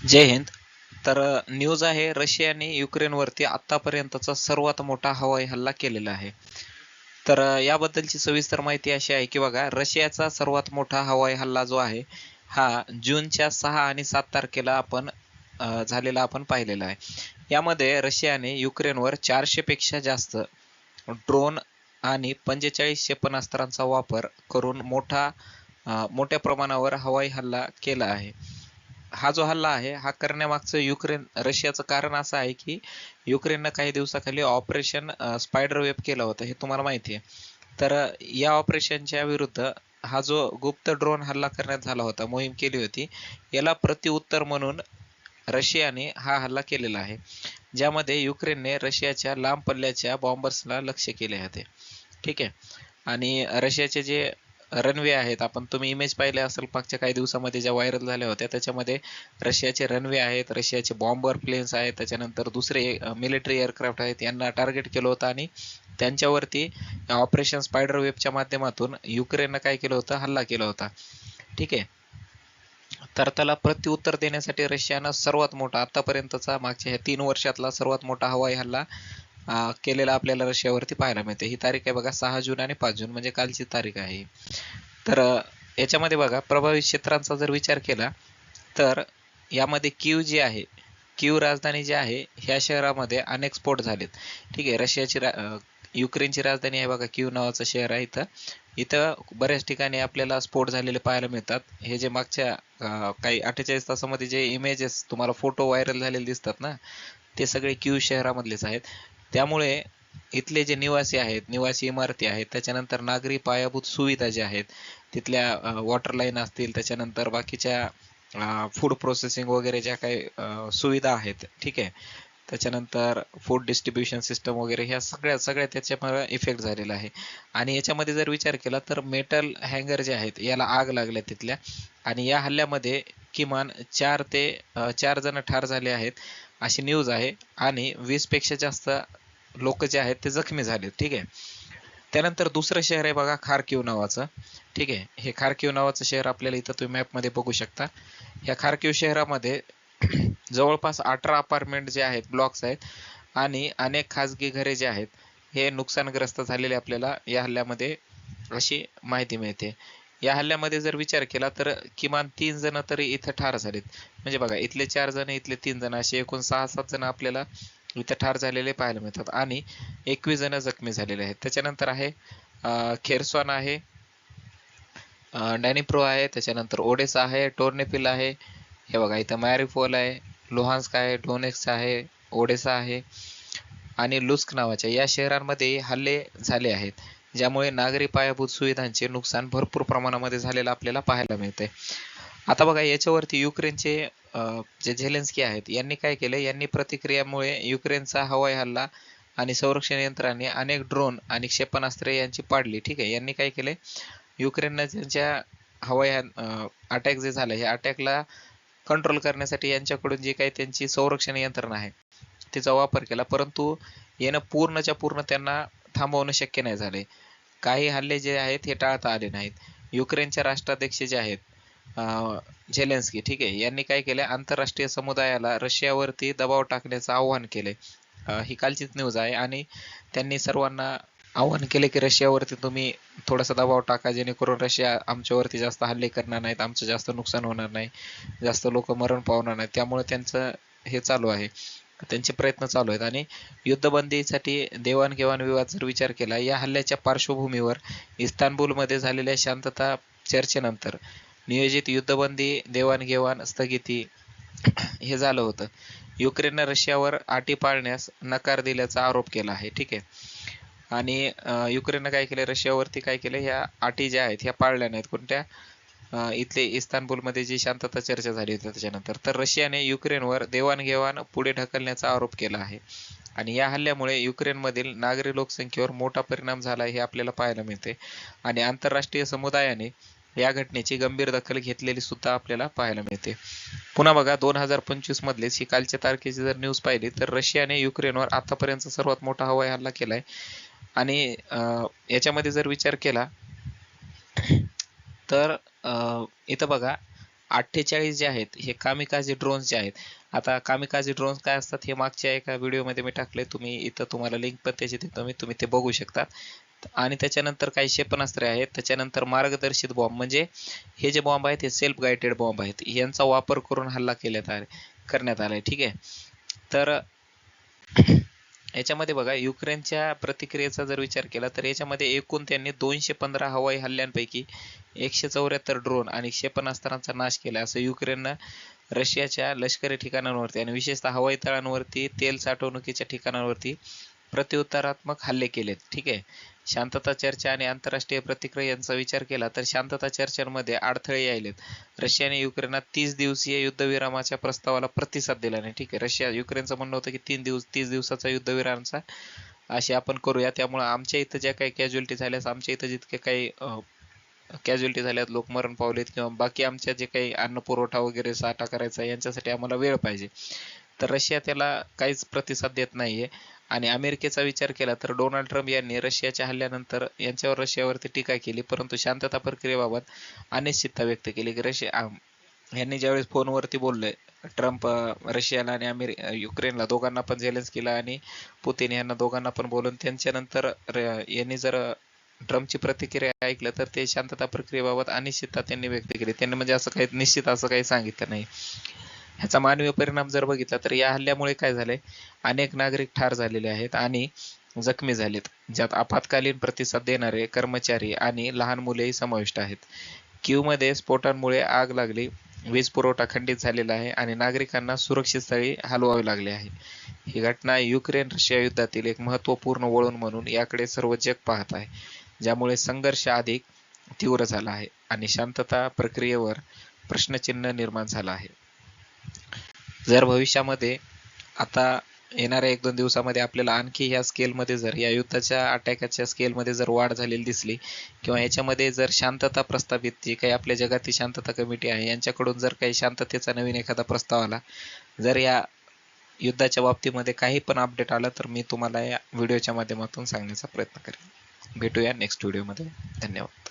जय हिंद. तर न्यूज आहे रशियाने युक्रेनवरती आतापर्यंतचा सर्वात मोठा हवाई हल्ला केलेला आहे. तर याबद्दलची सविस्तर माहिती अशी आहे की बघा रशियाचा सर्वात मोठा हवाई हल्ला जो आहे हा जूनच्या सहा आणि सात तारखेला आपण झालेला आपण पाहिलेला आहे. यामध्ये रशियाने युक्रेनवर चारशे पेक्षा जास्त ड्रोन आणि पंचेचाळीस क्षेपणास्त्रांचा वापर करून मोठा मोठ्या प्रमाणावर हवाई हल्ला केला आहे. हा जो हल्ला आहे हा करण्यामागचं युक्रेन रशियाचं कारण असं आहे की युक्रेननं काही दिवसाखाली ऑपरेशन स्पायडर वेब केलं होतं हे तुम्हाला माहिती आहे. तर या ऑपरेशनच्या विरुद्ध हा जो गुप्त ड्रोन हल्ला करण्यात झाला होता मोहीम केली होती याला प्रत्युत्तर म्हणून रशियाने हा हल्ला केलेला आहे ज्यामध्ये युक्रेनने रशियाच्या लांब पल्ल्याच्या बॉम्बर्सला लक्ष्य केले होते. ठीक आहे? आणि रशियाचे जे रनवे आहेत. आपण तुम्ही इमेज पाहिले असेल मागच्या काही दिवसामध्ये ज्या व्हायरल झाल्या होत्या त्याच्यामध्ये रशियाचे रनवे आहेत रशियाचे बॉम्बर प्लेन्स आहेत त्याच्यानंतर दुसरे मिलिटरी एअरक्राफ्ट आहेत यांना टार्गेट केलं होतं आणि त्यांच्यावरती ऑपरेशन स्पायडर वेबच्या माध्यमातून युक्रेननं काय केलं होतं? हल्ला केला होता. ठीक आहे? तर त्याला प्रत्युत्तर देण्यासाठी रशियानं सर्वात मोठा आतापर्यंतचा मागच्या ह्या तीन वर्षातला सर्वात मोठा हवाई हल्ला केलेला आपल्याला रशियावरती पाहायला मिळते. ही तारीख आहे बघा सहा जून आणि पाच जून म्हणजे कालची तारीख आहे तर याच्यामध्ये बघा प्रभावित क्षेत्रांचा जर विचार केला तर यामध्ये क्यू जी आहे क्यू राजधानी जी आहे ह्या शहरामध्ये अनेक स्फोट झालेत. ठीक आहे रशियाची रा- युक्रेनची राजधानी आहे बघा क्यू नावाचं शहर आहे इथं. इथं बऱ्याच ठिकाणी आपल्याला स्फोट झालेले पाहायला मिळतात. हे जे मागच्या काही अठ्ठेचाळीस तासामध्ये जे इमेजेस तुम्हाला फोटो व्हायरल झालेले दिसतात ना ते सगळे क्यू शहरामधलेच आहेत. त्यामुळे इथले जे निवासी आहेत निवासी इमारती आहेत त्याच्यानंतर नागरी पायाभूत सुविधा ज्या आहेत तिथल्या वॉटर लाईन असतील त्याच्यानंतर बाकीच्या फूड प्रोसेसिंग वगैरे ज्या काही सुविधा आहेत ठीक आहे. त्याच्यानंतर फूड डिस्ट्रीब्युशन सिस्टम वगैरे ह्या सगळ्या सगळ्या त्याच्यामुळे इफेक्ट झालेला आहे. आणि याच्यामध्ये जर विचार केला तर मेटल हँगर जे आहेत याला आग लागल्या तिथल्या. आणि या हल्ल्यामध्ये किमान चार ते चार जण ठार झाले आहेत अशी न्यूज आहे. आणि वीसपेक्षा जास्त लोक जे आहेत ते जखमी झाले ठीक आहे? त्यानंतर दुसरं शहर आहे बघा खारकिव नावाचं ठीक आहे? हे खारकीव नावाचं शहर आपल्याला इथं तुम्ही मॅपमध्ये बघू शकता. या खारकिव शहरामध्ये जवळपास अठरा अपार्टमेंट जे आहेत ब्लॉक्स आहेत आणि अनेक खाजगी घरे जे आहेत हे नुकसानग्रस्त झालेले आपल्याला या हल्ल्यामध्ये अशी माहिती मिळते. या हल्ल्यामध्ये जर विचार केला तर किमान तीन जण तरी इथं ठार झालेत. म्हणजे बघा इथले चार जण इथले तीन जण असे एकूण सहा सात जण आपल्याला इथं ठार झालेले पाहायला मिळतात. आणि एकवीस जण जखमी झालेले आहेत. त्याच्यानंतर आहे खेरसॉन आहे डॅनिप्रो आहे त्याच्यानंतर ओडेसा आहे टोर्नेपिल आहे हे बघा इथं मॅरिफोल आहे लोहान्स्क आहे डोनेक्स आहे ओडेसा आहे आणि लुस्क नावाच्या या शहरांमध्ये हल्ले झाले आहेत ज्यामुळे नागरी पायाभूत सुविधांचे नुकसान भरपूर प्रमाणामध्ये झालेलं आपल्याला पाहायला मिळते आता बघा याच्यावरती युक्रेनचे जे झेलेन्स्की आहेत यांनी काय केलं? यांनी प्रतिक्रियामुळे युक्रेनचा हवाई हल्ला आणि संरक्षण यंत्राने अनेक ड्रोन आणि क्षेपणास्त्रे यांची पाडली. ठीक आहे यांनी काय केले? युक्रेननं त्यांच्या हवाई अटॅक जे झालं या अटॅकला कंट्रोल करण्यासाठी यांच्याकडून जी काही त्यांची संरक्षण यंत्रणा आहे तिचा वापर केला. परंतु यानं पूर्णच्या पूर्ण त्यांना थांबवणं शक्य नाही झाले. काही हल्ले जे आहेत हे टाळता आले नाहीत. युक्रेनच्या राष्ट्राध्यक्ष जे आहेत झेलेन्स्की ठीक आहे. यांनी काय केलं आंतरराष्ट्रीय समुदायाला रशियावरती दबाव टाकण्याचं आव्हान केले ही कालचीच न्यूज आहे आणि त्यांनी सर्वांना आव्हान केले की रशियावरती तुम्ही थोडासा दबाव टाका जेणेकरून रशिया आमच्यावरती जास्त हल्ले करणार नाहीत आमचं जास्त नुकसान होणार नाही जास्त लोक मरण पावणार नाहीत. त्यामुळे त्यांचं हे चालू आहे. त्यांचे प्रयत्न चालू आहेत. आणि युद्धबंदीसाठी देवाणघेवाण विवाद जर विचार केला या हल्ल्याच्या पार्श्वभूमीवर इस्तानबुलमध्ये झालेल्या शांतता चर्चेनंतर नियोजित युद्धबंदी देवाणघेवाण स्थगिती हे झालं होतं. युक्रेननं रशियावर अटी पाळण्यास नकार दिल्याचा आरोप केला आहे. ठीक आहे? आणि युक्रेननं काय केलं? रशियावरती काय केलं? ह्या अटी ज्या आहेत ह्या पाळल्या नाहीत कोणत्या? इथले इस्तानबुलमध्ये जी शांतता चर्चा झाली होती त्याच्यानंतर. तर रशियाने युक्रेनवर देवाणघेवाण पुढे ढकलण्याचा आरोप केला आहे. आणि या हल्ल्यामुळे युक्रेनमधील नागरी लोकसंख्येवर मोठा परिणाम झाला हे आपल्याला पाहायला मिळते. आणि आंतरराष्ट्रीय समुदायाने या घटनेची गंभीर दखल घेतलेली सुद्धा आपल्याला पाहायला मिळते. पुन्हा बघा दोन हजार पंचवीस मधलेच ही कालच्या तारखेची जर न्यूज पाहिली तर रशियाने युक्रेनवर आतापर्यंत सर्वात मोठा हवाई हल्ला केलाय. आणि याच्यामध्ये जर विचार केला तर अं, इथं बघा अठ्ठेचाळीस जे आहेत हे कामिकाजी ड्रोन्स जे आहेत. आता कामिकाजी ड्रोन्स काय असतात हे मागच्या एका व्हिडिओमध्ये मी टाकले तुम्ही इथं तुम्हाला लिंक पण त्याची देतो मी तुम्ही ते बघू शकता. आणि त्याच्यानंतर काही क्षेपणास्त्रे आहेत. त्याच्यानंतर मार्गदर्शित बॉम्ब म्हणजे हे जे बॉम्ब आहेत हे सेल्फ गायडेड बॉम्ब आहेत. यांचा वापर करून हल्ला केल्यात आले करण्यात आलाय. ठीक आहे? तर याच्यामध्ये बघा युक्रेनच्या प्रतिक्रियेचा जर विचार केला तर याच्यामध्ये एकूण त्यांनी दोनशे पंधरा हवाई हल्ल्यांपैकी एकशे चौऱ्याहत्तर ड्रोन आणि क्षेपणास्त्रांचा नाश केला. असं युक्रेननं रशियाच्या लष्करी ठिकाणांवरती आणि विशेषतः हवाई तळांवरती तेल साठवणुकीच्या ठिकाणांवरती प्रत्युत्तरात्मक हल्ले केलेत. ठीक आहे? शांतता चर्चा आणि आंतरराष्ट्रीय प्रतिक्रिया यांचा विचार केला तर शांतता चर्चांमध्ये अडथळे यायलेत. रशियाने युक्रेनात तीस दिवसीय युद्धविरामाच्या प्रस्तावाला प्रतिसाद दिला नाही. ठीक आहे? रशिया युक्रेनचं म्हणणं होतं की तीन दिवस तीस दिवसाचा युद्धविरामचा असे आपण करूया. त्यामुळे आमच्या इथं ज्या काही कॅज्युअलिटी झाल्यास आमच्या इथं जितके काही कॅज्युअलिटी झाल्यात लोक मरण पावलेत किंवा बाकी आमच्या जे काही अन्न पुरवठा वगैरे साठा करायचा यांच्यासाठी आम्हाला वेळ पाहिजे. तर रशिया त्याला काहीच प्रतिसाद देत नाहीये. आणि अमेरिकेचा विचार केला तर डोनाल्ड ट्रम्प यांनी रशियाच्या हल्ल्यानंतर यांच्यावर रशियावरती टीका केली परंतु शांतता प्रक्रियेबाबत अनिश्चितता व्यक्त केली. की रशिया यांनी ज्यावेळेस फोनवरती बोलले ट्रम्प रशियाला आणि अमेरि युक्रेनला दोघांना पण झेलेन्स्कीला आणि पुतीन यांना दोघांना पण बोलून त्यांच्यानंतर यांनी जर ट्रम्पची प्रतिक्रिया ऐकलं तर ते शांतता प्रक्रियेबाबत अनिश्चितता त्यांनी व्यक्त केली. त्यांनी म्हणजे असं काही निश्चित असं काही सांगितलं नाही. ह्याचा मानवीय परिणाम जर बघितला तर या हल्ल्यामुळे काय झालंय? अनेक नागरिक ठार झालेले आहेत आणि जखमी झालेत ज्यात आपत्कालीन प्रतिसाद देणारे कर्मचारी आणि लहान मुलेही समाविष्ट आहेत. कीवमध्ये स्फोटांमुळे आग लागली वीज पुरवठा खंडित झालेला आहे आणि नागरिकांना सुरक्षित स्थळी हलवावे लागले आहे. ही घटना युक्रेन रशिया युद्धातील एक महत्त्वपूर्ण वळण म्हणून याकडे सर्व जग पाहत आहे ज्यामुळे संघर्ष अधिक तीव्र झाला आहे आणि शांतता प्रक्रियेवर प्रश्नचिन्ह निर्माण झाला आहे. जर भविष्यामध्ये आता येणाऱ्या एक दोन दिवसामध्ये आपल्याला आणखी ह्या स्केलमध्ये जर या युद्धाच्या अटॅकाच्या स्केलमध्ये जर वाढ झालेली दिसली किंवा याच्यामध्ये जर शांतता प्रस्तावित जी काही आपल्या जगातील शांतता कमिटी आहे यांच्याकडून जर काही शांततेचा नवीन एखादा प्रस्ताव आला जर या युद्धाच्या बाबतीमध्ये काही पण अपडेट आला तर मी तुम्हाला या व्हिडिओच्या माध्यमातून सांगण्याचा प्रयत्न करेन. भेटूया नेक्स्ट व्हिडिओमध्ये धन्यवाद.